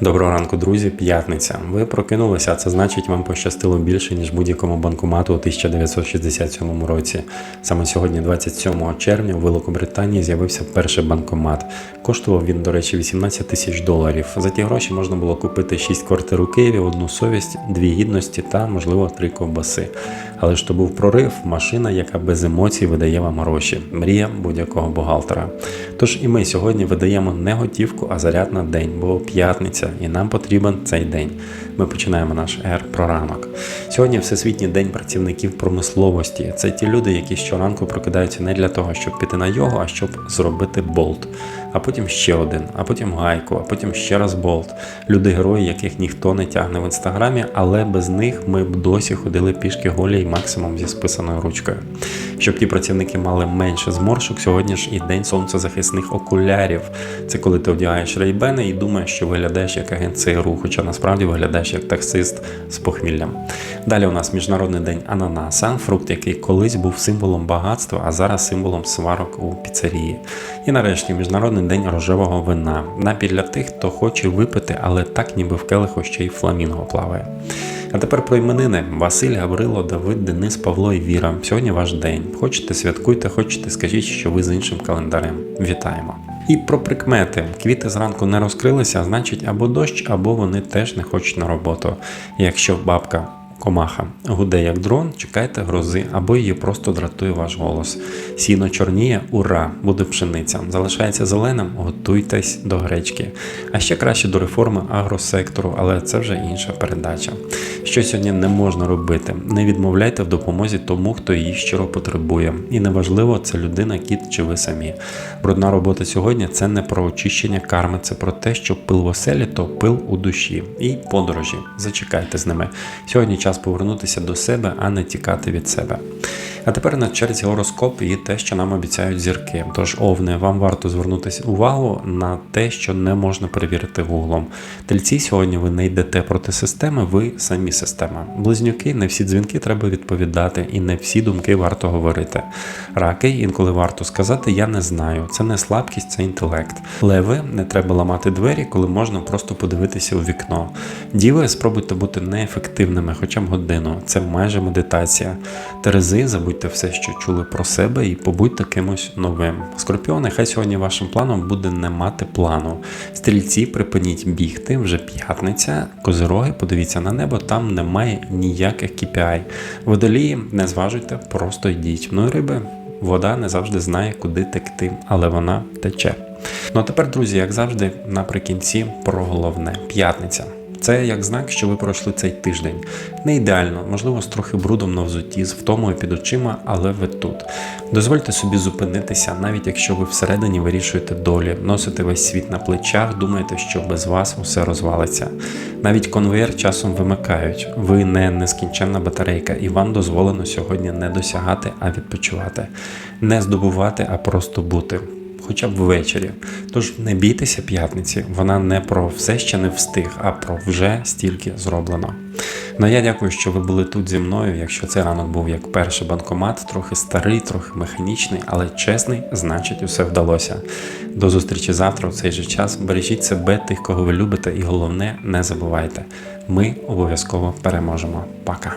Доброго ранку, друзі. П'ятниця. Ви прокинулися, а це значить, вам пощастило більше, ніж будь-якому банкомату у 1967 році. Саме сьогодні, 27 червня, у Великобританії з'явився перший банкомат. Коштував він, до речі, 18 тисяч доларів. За ті гроші можна було купити 6 квартир у Києві, одну совість, дві гідності та, можливо, три ковбаси. Але ж то був прорив, машина, яка без емоцій видає вам гроші. Мрія будь-якого бухгалтера. Тож і ми сьогодні видаємо не готівку, а заряд на день, бо п'ятниця, і нам потрібен цей день. Ми починаємо наш ер про ранок. Сьогодні Всесвітній день працівників промисловості. Це ті люди, які щоранку прокидаються не для того, щоб піти на йогу, а щоб зробити болт. А потім ще один, а потім гайку, а потім ще раз болт. Люди герої, яких ніхто не тягне в інстаграмі, але без них ми б досі ходили пішки голі і максимум зі списаною ручкою. Щоб ті працівники мали менше зморшок, сьогодні ж і день сонцезахисних окулярів. Це коли ти одягаєш рейбени і думаєш, що виглядаєш як агент ЦРУ, хоча насправді виглядаєш як таксист з похміллям. Далі у нас міжнародний день ананаса, фрукт, який колись був символом багатства, а зараз символом сварок у піцерії. І нарешті міжнародний день рожевого вина. Напій для тих, хто хоче випити, але так ніби в келиху ще й фламінго плаває. А тепер про іменини: Василь, Гаврило, Давид, Денис, Павло і Віра. Сьогодні ваш день. Хочете, святкуйте, хочете, скажіть, що ви з іншим календарем. Вітаємо! І про прикмети. Квіти зранку не розкрилися, значить або дощ, або вони теж не хочуть на роботу. Якщо бабка. Комаха гуде як дрон, чекайте грози, або її просто дратує ваш голос. Сіно чорніє, ура! Буде пшениця. Залишається зеленим, готуйтесь до гречки. А ще краще до реформи агросектору, але це вже інша передача. Що сьогодні не можна робити? Не відмовляйте в допомозі тому, хто її щиро потребує. І неважливо, це людина, кіт чи ви самі. Брудна робота сьогодні це не про очищення карми, це про те, що пил в оселі, то пил у душі. І подорожі. Зачекайте з ними. Сьогодні час повернутися до себе, а не тікати від себе. А тепер на черзі гороскоп і те, що нам обіцяють зірки. Тож, овне, вам варто звернутися увагу на те, що не можна перевірити гуглом. Тельці сьогодні ви не йдете проти системи, ви самі система. Близнюки, не всі дзвінки треба відповідати, і не всі думки варто говорити. Раки, інколи варто сказати Я не знаю. Це не слабкість, це інтелект. Леви, не треба ламати двері, коли можна просто подивитися у вікно. Діви, спробуйте бути неефективними, хоча б годину. Це майже медитація. Терези, забудьте все, що чули про себе, і побудьте кимось новим. Скорпіони, хай сьогодні вашим планом буде не мати плану. Стрільці, припиніть бігти, вже п'ятниця. Козироги, подивіться на небо, там немає ніяких KPI. Водолії, не зважуйте, просто йдіть. Ну і риби. Вода не завжди знає, куди текти, але вона тече. Ну а тепер, друзі, як завжди, наприкінці про головне п'ятниця. Це як знак, що ви пройшли цей тиждень. Не ідеально, можливо, з трохи брудом на взутті, з втомою під очима, але ви тут. Дозвольте собі зупинитися, навіть якщо ви всередині вирішуєте долі, носите весь світ на плечах, думаєте, що без вас усе розвалиться. Навіть конвейер часом вимикають. Ви не нескінченна батарейка, і вам дозволено сьогодні не досягати, а відпочивати, не здобувати, а просто бути хоча б ввечері. Тож не бійтеся п'ятниці, вона не про все ще не встиг, а про вже стільки зроблено. Ну я дякую, що ви були тут зі мною. Якщо цей ранок був як перший банкомат, трохи старий, трохи механічний, але чесний, значить, усе вдалося. До зустрічі завтра у цей же час. Бережіть себе, тих, кого ви любите, і головне, не забувайте. Ми обов'язково переможемо. Пока.